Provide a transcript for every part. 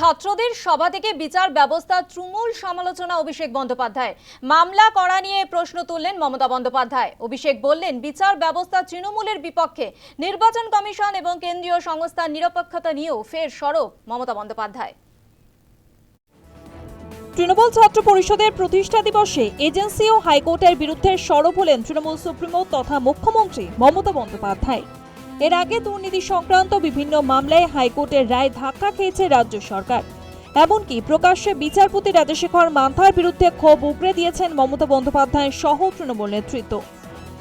ছাত্রদের সভা থেকে বিচার ব্যবস্থা তৃণমূল সমালোচনা অভিষেক বন্দ্যোপাধ্যায়। মামলা করা নিয়ে প্রশ্ন তুললেন মমতা বন্দ্যোপাধ্যায়। অভিষেক বললেন, বিচার ব্যবস্থা তৃণমূলের বিপক্ষে। নির্বাচন কমিশন এবং কেন্দ্রীয় সংস্থার নিরপেক্ষতা নিয়েও ফের সরব মমতা বন্দ্যোপাধ্যায়। তৃণমূল ছাত্র পরিষদের প্রতিষ্ঠা দিবসে এজেন্সি ও হাইকোর্টের বিরুদ্ধে সরব হলেন তৃণমূল সুপ্রিমো তথা মুখ্যমন্ত্রী মমতা বন্দ্যোপাধ্যায়। এর আগে দুর্নীতি সংক্রান্ত বিভিন্ন মামলায় হাইকোর্টের রায় ধাক্কা খেয়েছে রাজ্য সরকার। এমনকি প্রকাশ্যে বিচারপতি রাজশেখর মান্থার বিরুদ্ধে ক্ষোভ উগড়ে দিয়েছেন মমতা বন্দ্যোপাধ্যায় সহ তৃণমূল নেতৃত্ব।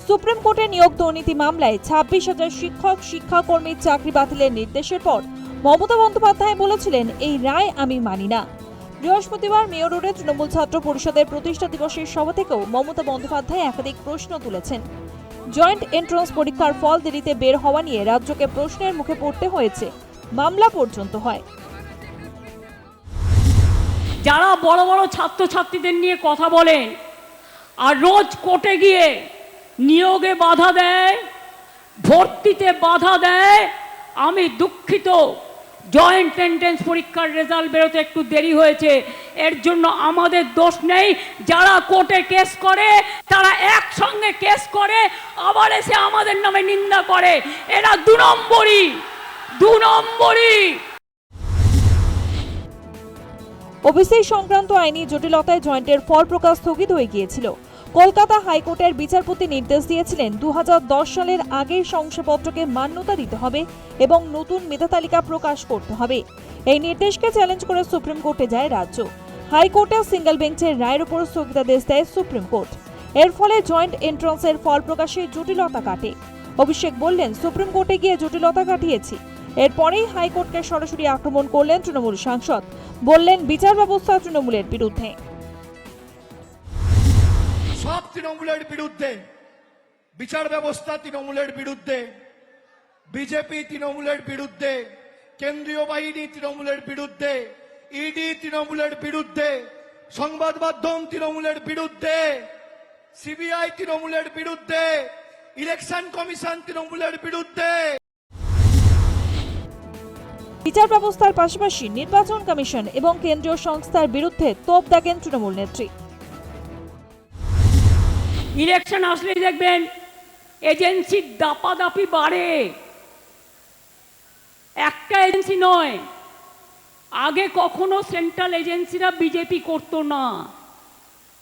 সুপ্রিম কোর্টে নিয়োগ দুর্নীতি মামলায় ছাব্বিশ হাজার শিক্ষক, শিক্ষাকর্মীর চাকরি বাতিলের নির্দেশের পর মমতা বন্দ্যোপাধ্যায় বলেছিলেন, এই রায় আমি মানি না। বৃহস্পতিবার মেয়র রোডে তৃণমূল ছাত্র পরিষদের প্রতিষ্ঠা দিবসের সভা থেকেও মমতা বন্দ্যোপাধ্যায় একাধিক প্রশ্ন তুলেছেন। জয়েন্ট এন্ট্রান্স পরীক্ষার ফল দেরিতে বের হওয়া নিয়ে রাজ্যকে প্রশ্নের মুখে পড়তে হয়েছে। মামলা পর্যন্ত হয়। যারা বড় বড় ছাত্রছাত্রীদের নিয়ে কথা বলেন, আর রোজ কোর্টে গিয়ে নিয়োগে বাধা দেয়, ভর্তিতে বাধা দেয়, আমি দুঃখিত। জয়েন্ট এন্ট্রেন্স পরীক্ষার রেজাল্ট বেরোতে একটু দেরি হয়েছে। এর জন্য আমাদের দোষ নেই। যারা কোর্টে কেস করে, তারা একসঙ্গে কেস করে, আবার এসে আমাদের নামে নিন্দা করে। এরা দু নম্বরই। দু নম্বরই। ওবিসি সংক্রান্ত আইনি জটিলতায় জয়েন্টের ফল প্রকাশ স্থগিত হয়ে গিয়েছিল। কলকাতা হাইকোর্টের বিচারপতি নির্দেশ দিয়েছিলেন দু হাজার দশ সালের আগের শংসাপত্রকে মান্যতা দিতে হবে এবং নতুন মেধা তালিকা প্রকাশ করতে হবে। এই নির্দেশকে চ্যালেঞ্জ করে সুপ্রিম কোর্টে যায় রাজ্য। হাইকোর্টের সিঙ্গেল বেঞ্চের রায়ের উপর স্থগিতাদেশ দেয় সুপ্রিম কোর্ট। এর ফলে জয়েন্ট এন্ট্রান্সের ফল প্রকাশে জটিলতা কাটে। অভিষেক বললেন, সুপ্রিম কোর্টে গিয়ে জটিলতা কাটিয়েছি। এরপরেই হাইকোর্টকে সরাসরি আক্রমণ করলেন তৃণমূল সাংসদ। বললেন, বিচার ব্যবস্থা তৃণমূলের বিরুদ্ধে। সব তৃণমূলের বিরুদ্ধে, বিচার ব্যবস্থা তৃণমূলের বিরুদ্ধে, বিজেপি তৃণমূলের বিরুদ্ধে, কেন্দ্রীয় বাহিনী তৃণমূলের বিরুদ্ধে ইডি তৃণমূলের বিরুদ্ধে, সংবাদ মাধ্যম তৃণমূলের বিরুদ্ধে সিবিআই তৃণমূলের বিরুদ্ধে, ইলেকশন কমিশন তৃণমূলের বিরুদ্ধে। বিচার ব্যবস্থার পাশাপাশি নির্বাচন কমিশন এবং কেন্দ্রীয় সংস্থার বিরুদ্ধে তোপ দাগেন তৃণমূল নেত্রী। ইলেকশন আসলেই দেখবেন এজেন্সির দাপাদাপি বাড়ে। একটা এজেন্সি নয়, আগে কখনো সেন্ট্রাল এজেন্সিরা বিজেপি করতো না,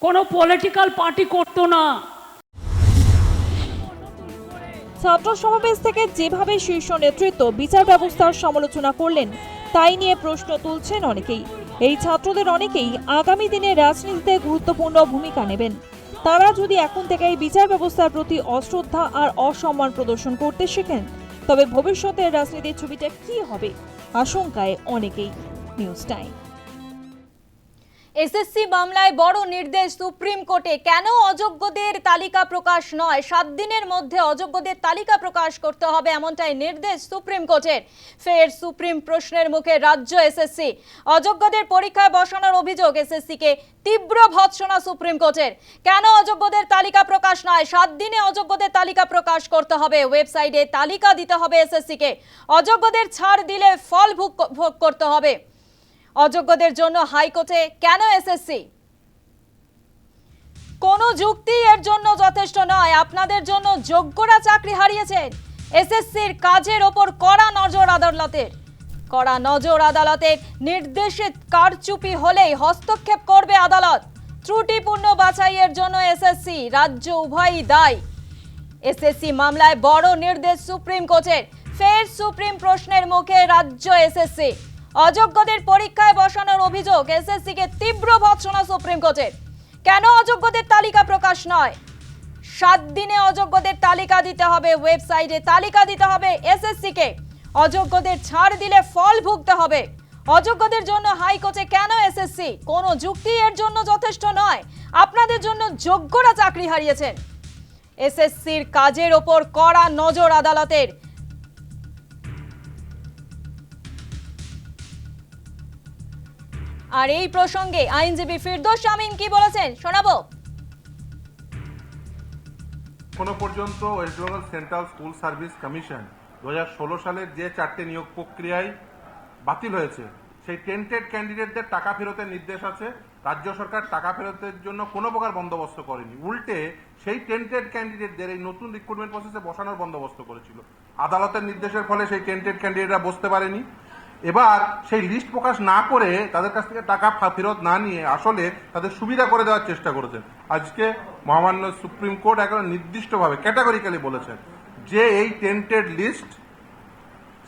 কোনো পলিটিক্যাল পার্টি করতো না। ছাত্র সমাবেশ থেকে যেভাবে শীর্ষ নেতৃত্ব বিচার ব্যবস্থার সমালোচনা করলেন, তাই নিয়ে প্রশ্ন তুলছেন অনেকেই। এই ছাত্রদের অনেকেই আগামী দিনে রাজনীতিতে গুরুত্বপূর্ণ ভূমিকা নেবেন। তারা যদি এখন থেকে এই বিচার ব্যবস্থার প্রতি অশ্রদ্ধা আর অসম্মান প্রদর্শন করতে শেখেন, তবে ভবিষ্যতের রাজনীতির ছবিটা কি হবে? আশঙ্কায় অনেকেই নিউজ টাইম। এসএসসি মামলায় বড় নির্দেশ সুপ্রিম কোর্টে। কেন অযোগ্যদের তালিকা প্রকাশ নয়? সাত দিনের মধ্যে অযোগ্যদের তালিকা প্রকাশ করতে হবে এমনটাই নির্দেশ সুপ্রিম কোর্টের। ফের সুপ্রিম প্রশ্নের মুখে রাজ্য এসএসসি অযোগ্যদের পরীক্ষায় বসানোর অভিযোগ এসএসসিকে তীব্র ভৎসনা সুপ্রিম কোর্টের। কেন অযোগ্যদের তালিকা প্রকাশ নয়? সাত দিনে অযোগ্যদের তালিকা প্রকাশ করতে হবে। ওয়েবসাইটে তালিকা দিতে হবে এসএসসিকে অযোগ্যদের ছাড় দিলে ফল ভোগ ভোগ করতে হবে। অযোগ্যদের জন্য হাইকোর্টে কেন এসএসসি? কোনো যুক্তি এর জন্য যথেষ্ট নয়। আপনাদের জন্য যোগ্যরা চাকরি হারিয়েছেন। এসএসসির কাজের ওপর কড়া নজর আদালতের। কড়া নজর আদালতের নির্দেশে কারচুপি হলেই হস্তক্ষেপ করবে আদালত। ত্রুটিপূর্ণ বাছাইয়ের জন্য এসএসসি রাজ্য উভয়ই দায়ী। এসএসসি মামলায় বড় নির্দেশ সুপ্রিম কোর্টের। ফের সুপ্রিম প্রশ্নের মুখে রাজ্য এসএসসি। অযোগ্যদের পরীক্ষায় বসানোর অভিযোগ এসএসসি কে তীব্র ভৎসনা সুপ্রিম কোর্টের। কেন অযোগ্যদের তালিকা প্রকাশ নয়? সাত দিনে অযোগ্যদের তালিকা দিতে হবে, ওয়েবসাইটে তালিকা দিতে হবে এসএসসি কে। অযোগ্যদের ছাড় দিলে ফল ভুগতে হবে। অযোগ্যদের জন্য হাইকোর্টে কেন এসএসসি? কোনো যুক্তি এর জন্য যথেষ্ট নয়। আপনাদের জন্য যোগ্যরা চাকরি হারিয়েছেন। এসএসসির কাজের ওপর কড়া নজর আদালতের। আর এই প্রসঙ্গে আইনজীবী ফিরদোস শামীম কি বলেছেন শোনাবো। এখনও পর্যন্ত West Bengal Central School Service Commission দু হাজার ষোলো সালের যে চারটে নিয়োগ প্রক্রিয়ায় বাতিল হয়েছে, সেই টেন্টেড ক্যান্ডিডেটদের টাকা ফেরতের নির্দেশ আছে। রাজ্য সরকার টাকা ফেরতের জন্য কোনো প্রকার বন্দোবস্ত করেনি। উল্টে সেই টেন্টেড ক্যান্ডিডেটদের এই নতুন রিক্রুটমেন্ট প্রসেসে বসানোর বন্দোবস্ত করেছিল। আদালতের নির্দেশের ফলে সেই টেন্টেড ক্যান্ডিডেটরা বসতে পারেনি। এবার সেই লিস্ট প্রকাশ না করে তাদের কাছ থেকে টাকা ফেরত না নিয়ে আসলে তাদের সুবিধা করে দেওয়ার চেষ্টা করেছেন আজকে মহামান্য সুপ্রিম কোর্ট এখন নির্দিষ্টভাবে ক্যাটাগরিক্যালি বলেছেন যে এই টেন্টেড লিস্ট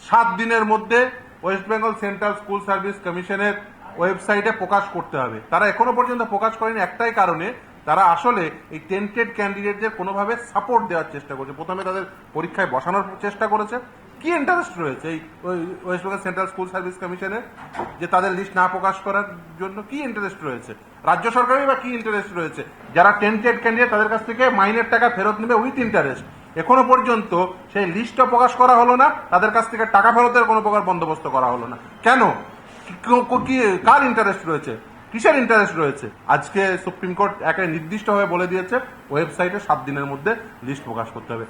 সাত দিনের মধ্যে West Bengal Central School Service কমিশনের ওয়েবসাইটে প্রকাশ করতে হবে। তারা এখনও পর্যন্ত প্রকাশ করেনি একটাই কারণে, তারা আসলে এই টেন্টেড ক্যান্ডিডেটদের কোনোভাবে সাপোর্ট দেওয়ার চেষ্টা করছে। প্রথমে তাদের পরীক্ষায় বসানোর চেষ্টা করেছে। কি ইন্টারেস্ট রয়েছে এই West Bengal Central School Service কমিশনের যে তাদের লিস্ট না প্রকাশ করার জন্য কি ইন্টারেস্ট রয়েছে? রাজ্য সরকারের বা কি ইন্টারেস্ট রয়েছে? যারা টেন্টেড ক্যান্ডিডেট তাদের কাছ থেকে মাইনের টাকা ফেরত নেবে উইথ ইন্টারেস্ট এখনও পর্যন্ত সেই লিস্টটা প্রকাশ করা হলো না, তাদের কাছ থেকে টাকা ফেরতের কোনো প্রকার বন্দোবস্ত করা হলো না। কেন? কি কার ইন্টারেস্ট রয়েছে? কিসের ইন্টারেস্ট রয়েছে? আজকে সুপ্রিম কোর্ট একে নির্দিষ্টভাবে বলে দিয়েছে ওয়েবসাইটে সাত দিনের মধ্যে লিস্ট প্রকাশ করতে হবে।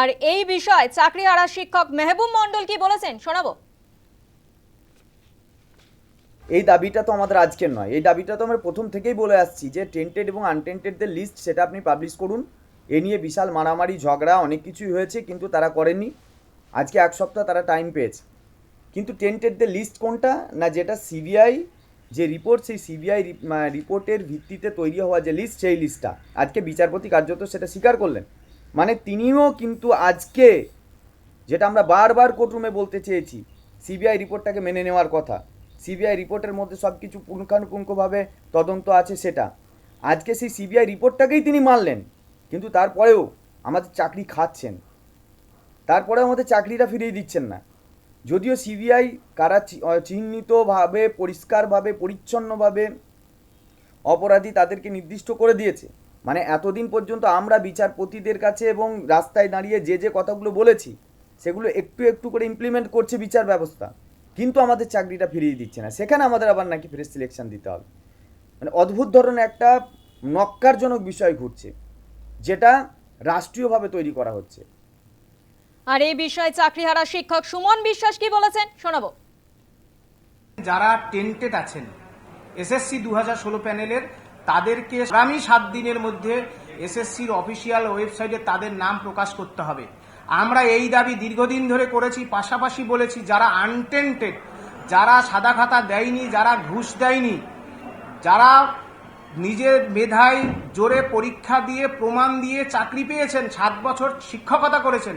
আর এই বিষয়ে চাকরি চাকরিহারা শিক্ষক মেহবুব মন্ডল কি বলেছেন? শোনাবো। এই দাবিটা তো আমাদের আজকের নয়। এই দাবিটা তো আমরা প্রথম থেকেই বলে আসছি যে টেন্টেড এবং আনটেন্টেডদের লিস্ট সেটা আপনি পাবলিশ করুন। এ নিয়ে বিশাল মারামারি, ঝগড়া, অনেক কিছুই হয়েছে কিন্তু তারা করেনি আজকে এক সপ্তাহ তারা টাইম পেয়েছে। কিন্তু টেন্টেডদের লিস্ট কোনটা? না যেটা সিবিআই যে রিপোর্ট সেই সিবিআই রিপোর্টের ভিত্তিতে তৈরি হওয়া যে লিস্ট সেই লিস্টটা আজকে বিচারপতি কার্যত সেটা স্বীকার করলেন। মানে তিনিও কিন্তু আজকে যেটা আমরা বারবার কোর্টরুমে বলতে চেয়েছি, সিবিআই রিপোর্টটাকে মেনে নেওয়ার কথা। সিবিআই রিপোর্টের মধ্যে সব কিছু পুঙ্খানুপুঙ্খভাবে তদন্ত আছে সেটা। আজকে সেই সিবিআই রিপোর্টটাকেই তিনি মানলেন কিন্তু তারপরেও আমাদের চাকরি খাচ্ছেন। তারপরে আমাদের চাকরিটা ফিরিয়ে দিচ্ছেন না। যদিও সিবিআই কারা চিহ্নিতভাবে, পরিষ্কারভাবে, পরিচ্ছন্নভাবে অপরাধী তাদেরকে নির্দিষ্ট করে দিয়েছে। মানে এতদিন পর্যন্ত আমরা বিচারপতিদের কাছে এবং রাস্তায় দাঁড়িয়ে যে যে কথাগুলো বলেছি সেগুলো একটু একটু করে ইমপ্লিমেন্ট করছে বিচার ব্যবস্থা। কিন্তু আমাদের চাকরিটা ফিরিয়ে দিচ্ছে না। সেখানে আমাদের আবার নাকি ফ্রেশ সিলেকশন দিতে হবে। মানে অদ্ভুত ধরনের একটা নক্কারজনক বিষয় ঘুরছে যেটা রাষ্ট্রীয়ভাবে তৈরি করা হচ্ছে। আর এই বিষয়ে চাকরিহারা শিক্ষক সুমন বিশ্বাস কি বলেছেন? শোনাবো। যারা টেন্টেড আছেন এসএসসি দু হাজার ষোলো প্যানেলের তাদেরকে আগামী সাত দিনের মধ্যে এসএসসির অফিসিয়াল ওয়েবসাইটে তাদের নাম প্রকাশ করতে হবে। আমরা এই দাবি দীর্ঘদিন ধরে করেছি, পাশাপাশি বলেছি, যারা আনটেন্টেড যারা সাদা খাতা দেয়নি, যারা ঘুষ দেয়নি, যারা নিজের মেধায় জোরে পরীক্ষা দিয়ে, প্রমাণ দিয়ে চাকরি পেয়েছেন, সাত বছর শিক্ষকতা করেছেন,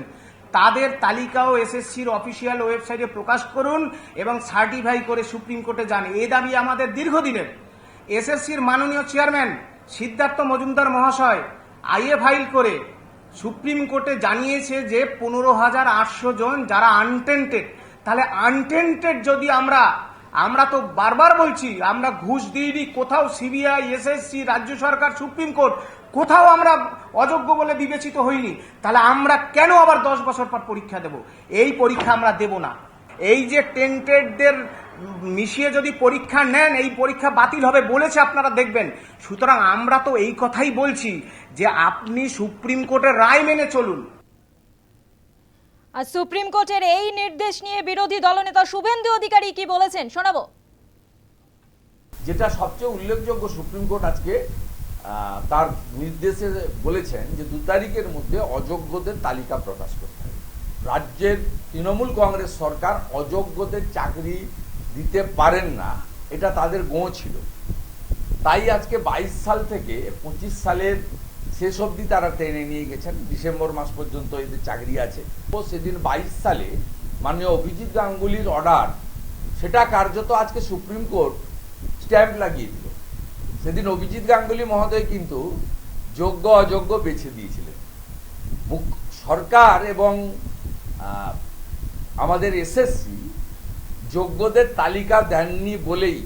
তাদের তালিকাও এসএসসির অফিসিয়াল ওয়েবসাইটে প্রকাশ করুন এবং সার্টিফাই করে সুপ্রিম কোর্টে যান। এ দাবি আমাদের দীর্ঘদিনের। এসএসসির মাননীয় চেয়ারম্যান সিদ্ধার্থ মজুমদার মহাশয় আইএ ফাইল করে সুপ্রিম কোর্টে জানিয়েছে যে পনেরো হাজার আটশো জন যারা আনটেন্টেড তাহলে আনটেন্টেড যদি আমরা আমরা তো বারবার বলছি, আমরা ঘুষ দিইনি, কোথাও সিবিআই, এসএসসি, রাজ্য সরকার, সুপ্রিম কোর্ট, কোথাও আমরা অযোগ্য বলে বিবেচিত হইনি, তাহলে আমরা কেন আবার দশ বছর পর পরীক্ষা দেব? এই পরীক্ষা আমরা দেব না। এই যে টেন্টেডদের মিশিয়ে যদি পরীক্ষা নেন এই পরীক্ষা বাতিল হবে বলেছে আপনারা দেখবেন। সুতরাং আমরা তো এই কথাই বলছি যে আপনি সুপ্রিম কোর্টের রায় মেনে চলুন। আর সুপ্রিম কোর্টের এই নির্দেশ নিয়ে বিরোধী দলনেতা শুভেন্দু অধিকারী কি বলেছেন? শোনাবো। যেটা সবচেয়ে উল্লেখযোগ্য সুপ্রিম কোর্ট আজকে তার নির্দেশে বলেছেন যে দু তারিখের মধ্যে অযোগ্যদের তালিকা প্রকাশ করতে হবে। রাজ্যের তৃণমূল কংগ্রেস সরকার অযোগ্যদের চাকরি দিতে পারেন না, এটা তাদের গোঁ ছিল। তাই আজকে বাইশ সাল থেকে পঁচিশ সালের শেষ অবধি তারা টেনে নিয়ে গেছেন, ডিসেম্বর মাস পর্যন্ত এদের চাকরি আছে। তো সেদিন বাইশ সালে মাননীয় অভিজিৎ গাঙ্গুলির অর্ডার, সেটা কার্যত আজকে সুপ্রিম কোর্ট স্ট্যাম্প লাগিয়ে দিল। সেদিন অভিজিৎ গাঙ্গুলি মহোদয় কিন্তু যোগ্য অযোগ্য বেছে দিয়েছিলেন। সরকার এবং আমাদের এসএসসি যোগ্যদের তালিকা দেননি বলেই।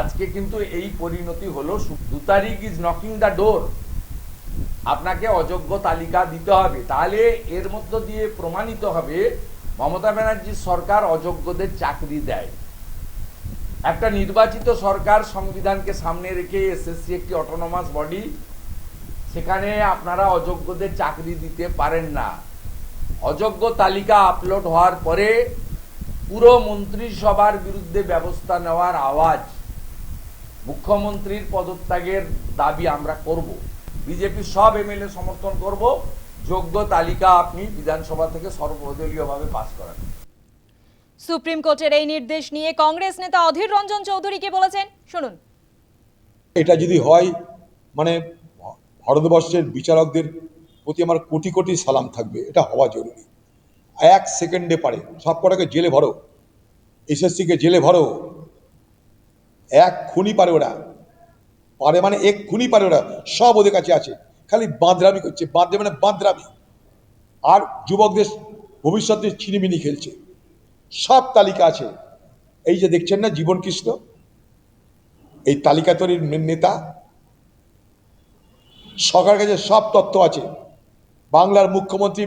আজকে কিন্তু এই পরিণতি হলো দু তারিখ ইজ নকিং দ্য ডোর আপনাকে অযোগ্য তালিকা দিতে হবে। তাহলে এর মধ্য দিয়ে প্রমাণিত হবে, মমতা ব্যানার্জির সরকার অযোগ্যদের চাকরি দেয়। একটা নির্বাচিত সরকার সংবিধানকে সামনে রেখে এসএসসি একটি অটোনমাস বডি সেখানে আপনারা অযোগ্যদের চাকরি দিতে পারেন না। অযোগ্য তালিকা আপলোড হওয়ার পরে পুরো মন্ত্রিসভার বিরুদ্ধে ব্যবস্থা নেওয়ার আওয়াজ মুখ্যমন্ত্রীর পদত্যাগের দাবি আমরা করব। বিজেপি সব এমএলএ সমর্থন করব। যোগ্য তালিকা আপনি বিধানসভা থেকে সর্বদলীয়ভাবে পাস করান। সুপ্রিম কোর্টের এই নির্দেশ নিয়ে কংগ্রেস নেতা অধীর রঞ্জন চৌধুরী কি বলেছেন? শুনুন। এটা যদি হয় মানে ভারতবর্ষের বিচারকদের প্রতি আমার কোটি কোটি সালাম থাকবে। এটা হওয়া জরুরি। এক সেকেন্ডে পারে। সব কটাকে জেলে ভরো। এসএসসিকে জেলে ভরো। এক খুনি পারে ওরা। পারে মানে এক খুনি পারে ওরা। সব ওদের কাছে আছে। খালি বাঁদরামি করছে। বাঁধে মানে বাঁদরামি। আর যুবকদের ভবিষ্যতে ছিনিমিনি খেলছে। সব তালিকা আছে। এই যে দেখছেন না জীবন কৃষ্ণ? এই তালিকা তৈরির নেতা। সরকারের কাছে সব তথ্য আছে। বাংলার মুখ্যমন্ত্রী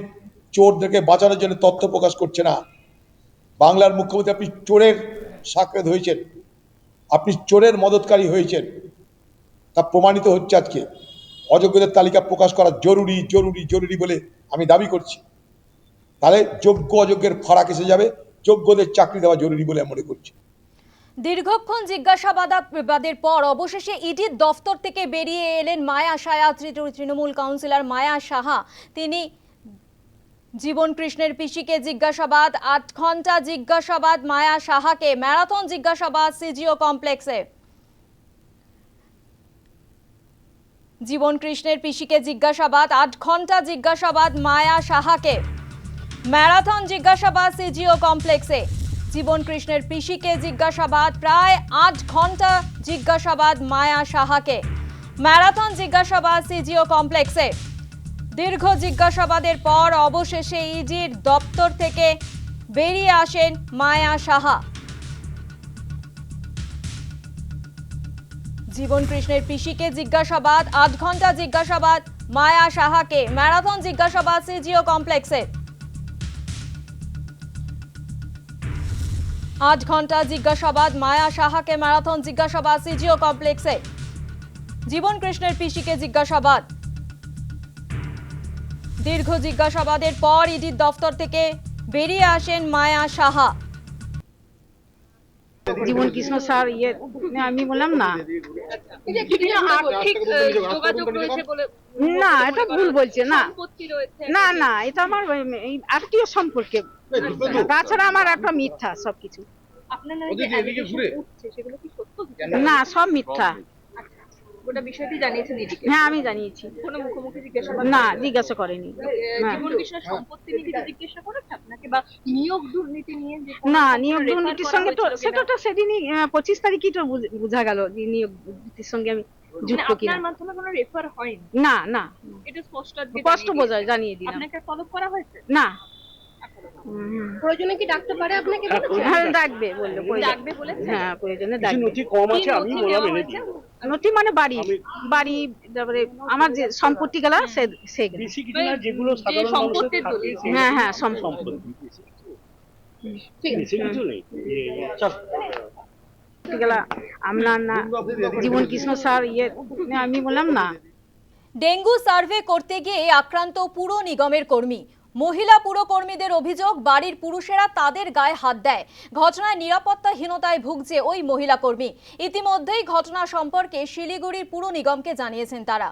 চোরদেরকে বাঁচানোর জন্য তথ্য প্রকাশ করছে না। বাংলার মুখ্যমন্ত্রী, আপনি চোরের সাক্ষাৎ হয়েছেন। আপনি চোরের মদতকারী হয়েছেন। তা প্রমাণিত হচ্ছে আজকে। অযোগ্যদের তালিকা প্রকাশ করা জরুরি জরুরি জরুরি বলে আমি দাবি করছি। তাহলে যোগ্য অযোগ্যের ফারাক এসে যাবে। যোগ্যদের চাকরি দেওয়া জরুরি বলে মনে করছি। দীর্ঘক্ষণ জিজ্ঞাসাবাদের পর অবশেষে ইডির দফতর থেকে বেরিয়ে এলেন মায়া সায়া তৃণ- তৃণমূল কাউন্সিলর মায়া সাহা। তিনি জীবন কৃষ্ণের পিসিকে জিজ্ঞাসাবাদ আট ঘণ্টা জিজ্ঞাসাবাদ, মায়া সাহাকে ম্যারাথন জিজ্ঞাসাবাদ সিজিও কমপ্লেক্সে। জীবন কৃষ্ণের পিসিকে জিজ্ঞাসাবাদ আট ঘণ্টা জিজ্ঞাসাবাদ, মায়া সাহাকে ম্যারাথন জিজ্ঞাসাবাদ সিজিও কমপ্লেক্সে। জীবন কৃষ্ণের পিসিকে জিজ্ঞাসাবাদ, প্রায় আট ঘণ্টা জিজ্ঞাসাবাদ, মায়া সাহাকে ম্যারাথন জিজ্ঞাসাবাদ সিজিও কমপ্লেক্সে। দীর্ঘ জিজ্ঞাসাবাদের পর অবশেষে ইজির দপ্তর থেকে বেরিয়ে আসেন মায়া সাহা। জীবন কৃষ্ণের পিসিকে জিজ্ঞাসাবাদ, আধ ঘণ্টা জিজ্ঞাসাবাদ, মায়া সাহাকে ম্যারাথন জিজ্ঞাসাবাদ সিজিও কমপ্লেক্সে। আট ঘণ্টা জিজ্ঞাসাবাদ, মায়া সাহাকে ম্যারাথন জিজ্ঞাসাবাদ সিজিও কমপ্লেক্সে। জীবন কৃষ্ণের পিসিকে জিজ্ঞাসাবাদ দীর্ঘ জিজ্ঞাসাবাদের পর ইডির দফতর থেকে বেরিয়ে আসেন মায়া সাহা। জীবন কৃষ্ণ স্যার ইয়ে আমি বললাম না। না এটা ভুল বলছে না। না না এটা আমার এই আত্মীয় সম্পর্কে। তাছাড়া আমার একটা মিথ্যা সবকিছু। না সব মিথ্যা। গোটা বিষয়টি জানিয়েছেন এদিকে। হ্যাঁ আমি জানিয়েছি। কোনো মুখোমুখি জিজ্ঞাসাবাদ না জিজ্ঞাসা করেনি। জীবন কৃষ্ণ সম্পত্তি নিয়ে কিছু জিজ্ঞাসা করেছে আপনাকে? বা নিয়োগ দুর্নীতি নিয়ে না নিয়োগ দুর্নীতির সঙ্গে তো সেটা তো সেদিনই পঁচিশ তারিখই তো বোঝা গেল যে নিয়োগ দুর্নীতির সঙ্গে আমি মানে যুক্ত কিনা। আপনার মাধ্যমে কোনো রেফার হয়নি? না না। এটা স্পষ্ট স্পষ্ট বোঝায় জানিয়ে দিলাম। আপনাকে তলব করা হয়েছে? না। প্রয়োজনে কি ডাকতে পারে আপনাকে হ্যাঁ ডাকবে বলল ডাকবে বলেছে? হ্যাঁ প্রয়োজনে ডাকবে। নথি কি নথি দেওয়া হয়েছে? নথি মানে বাড়ি বাড়ি তারপরে আমার যে সম্পত্তি গেল সে সেগুলো যেগুলো যে সম্পত্তির হ্যাঁ হ্যাঁ সম্পত্তি। গেলা আপনার না জীবন কৃষ্ণ স্যার ইয়ে আমি বললাম না। ডেঙ্গু সার্ভে করতে গিয়ে আক্রান্ত পুর নিগমের কর্মী। মহিলা পুরকর্মীদের অভিযোগ, বাড়ির পুরুষেরা তাদের গায়ে হাত দেয়। ঘটনায় নিরাপত্তাহীনতায় ভুগছে ওই মহিলা কর্মী। ইতিমধ্যেই ঘটনা সম্পর্কে শিলিগুড়ির পুর নিগমকে জানিয়েছেন তারা।